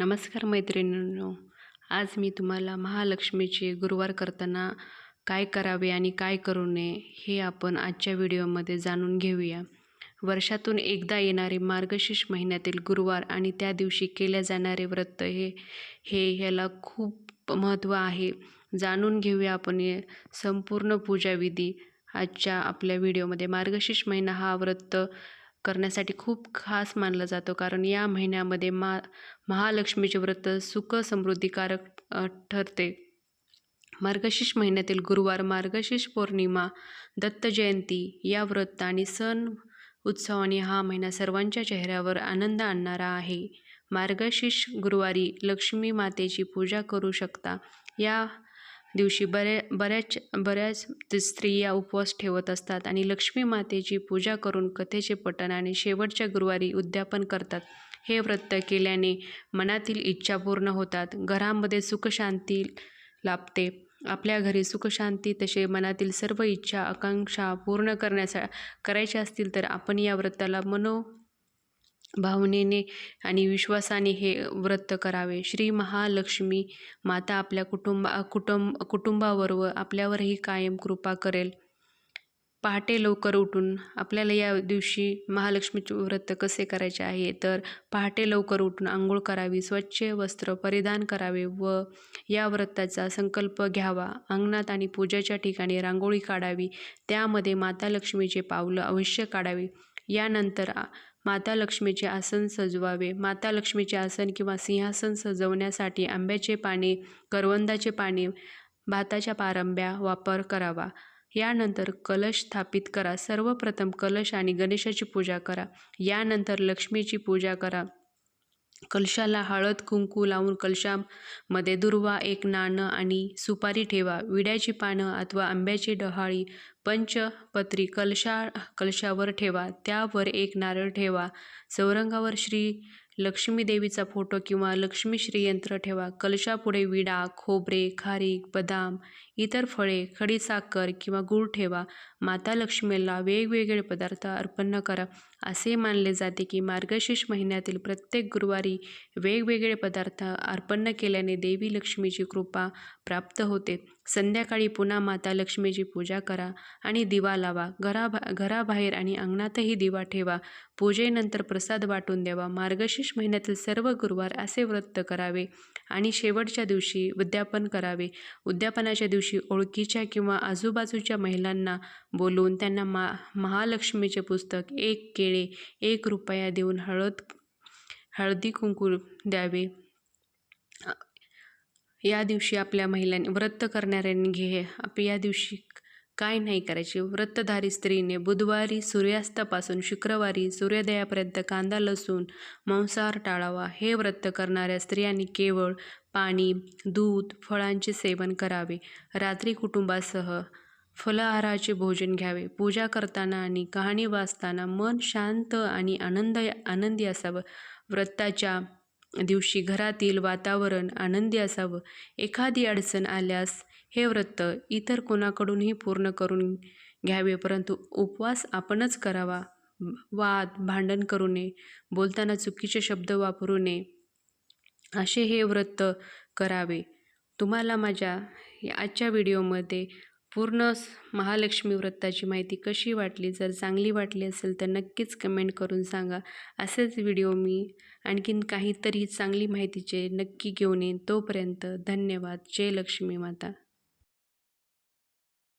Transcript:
नमस्कार मैत्रिणींनो. आज मी तुम्हाला महालक्ष्मीचे गुरुवार करताना काय करावे आणि काय करू नये हे आपण आजच्या व्हिडिओमध्ये जाणून घेऊया. वर्षातून एकदा येणारे मार्गशीर्ष महिन्यातील गुरुवार आणि त्या दिवशी केल्या जाणारे व्रत हे हे ह्याला खूप महत्त्व आहे. जाणून घेऊया आपण संपूर्ण पूजाविधी आजच्या आपल्या व्हिडिओमध्ये. मार्गशीर्ष महिना हा व्रत करण्यासाठी खूप खास मानला जातो. कारण या महिन्यामध्ये मा महालक्ष्मीचे व्रत सुख समृद्धिकारक ठरते. मार्गशीर्ष महिन्यातील गुरुवार मार्गशीर्ष पौर्णिमा दत्त जयंती या व्रत आणि सण उत्सवाने हा महिना सर्वांच्या चेहऱ्यावर आनंद आणणारा आहे. मार्गशीर्ष गुरुवारी लक्ष्मी मातेची पूजा करू शकता. या दिवशी बऱ्या बऱ्याच बऱ्याच स्त्रिया उपवास ठेवत असतात आणि लक्ष्मी मातेची पूजा करून कथेचे पठण आणि शेवटच्या गुरुवारी उद्यापन करतात. हे व्रत केल्याने मनातील इच्छा पूर्ण होतात. घरामध्ये सुखशांती लाभते. आपल्या घरी सुखशांती तसे मनातील सर्व इच्छा आकांक्षा पूर्ण करण्याचा करायच्या असतील तर आपण या व्रताला मनो भावनेने आणि विश्वासाने हे व्रत करावे. श्री महालक्ष्मी माता आपल्या कुटुंबा कुटुंब कुटुंबावर व आपल्यावरही कायम कृपा करेल. पहाटे लवकर उठून आपल्याला या दिवशी महालक्ष्मीचे व्रत कसे करायचे आहे? तर पहाटे लवकर उठून आंघोळ करावी स्वच्छ वस्त्र परिधान करावे व या व्रताचा संकल्प घ्यावा. अंगणात आणि पूजेच्या ठिकाणी रांगोळी काढावी. त्यामध्ये माता लक्ष्मीचे पावलं अवश्य काढावी. यानंतर माता लक्ष्मीचे आसन सजवावे. माता लक्ष्मीचे आसन किंवा सिंहासन सजवण्यासाठी आंब्याचे पाने करवंदाचे पाने भाताच्या पारंब्या वापर करावा. यानंतर कलश स्थापित करा. सर्वप्रथम कलश आणि गणेशाची पूजा करा. यानंतर लक्ष्मीची पूजा करा. कलशाला हळद कुंकू लावून कलशामध्ये दुर्वा एक नाणं आणि सुपारी ठेवा. विड्याची पानं अथवा आंब्याची डहाळी पंचपत्री कलशा कलशावर ठेवा. त्यावर एक नारळ ठेवा. चौरंगावर श्री लक्ष्मी देवीचा फोटो किंवा लक्ष्मी श्रीयंत्र ठेवा. कलशापुढे विडा खोबरे खारीक बदाम इतर फळे खडीसाखर किंवा गूळ ठेवा. माता लक्ष्मीला वेगवेगळे पदार्थ अर्पण करा. असे मानले जाते की मार्गशीर्ष महिन्यातील प्रत्येक गुरुवारी वेगवेगळे पदार्थ अर्पण केल्याने देवी लक्ष्मीची कृपा प्राप्त होते. संध्याकाळी पुन्हा माता लक्ष्मीची पूजा करा आणि दिवा लावा. घराबा घराबाहेर आणि अंगणातही दिवा ठेवा. पूजेनंतर प्रसाद वाटून द्यावा. मार्गशीर्ष महिन्यातील सर्व गुरुवार असे व्रत करावे आणि शेवटच्या दिवशी उद्यापन करावे. उद्यापनाच्या दिवशी ओळखीच्या किंवा आजूबाजूच्या महिलांना बोलवून त्यांना मा महालक्ष्मीचे पुस्तक एक केळे एक रुपया देऊन हळद हळदी कुंकू द्यावे. या दिवशी आपल्या महिलांनी व्रत करणाऱ्यांनी घे या दिवशी काय नाही करायचे. व्रतधारी स्त्रीने बुधवारी सूर्यास्तापासून शुक्रवारी सूर्योदयापर्यंत कांदा लसूण मांसाहार टाळावा. हे व्रत करणाऱ्या स्त्रियांनी केवळ पाणी दूध फळांचे सेवन करावे. रात्री कुटुंबासह फलाहाराचे भोजन घ्यावे. पूजा करताना आणि कहाणी वाचताना मन शांत आणि आनंद आनंदी असावं. व्रताच्या दिवशी घरातील वातावरण आनंदी असावं. एखादी अडचण आल्यास हे व्रत इतर कोणाकडूनही पूर्ण करून घ्यावे परंतु उपवास आपणच करावा. वाद भांडण करू नये बोलताना चुकीचे शब्द वापरू नये असे हे व्रत करावे. तुम्हाला माझ्या या आजच्या व्हिडिओमध्ये पूर्ण महालक्ष्मी व्रताची माहिती कशी वाटली? जर चांगली वाटली असेल तर नक्कीच कमेंट करून सांगा. असेच व्हिडिओ मी आणखीन काहीतरी चांगली माहितीचे नक्की घेऊन येईन. तोपर्यंत धन्यवाद. जय लक्ष्मी माता.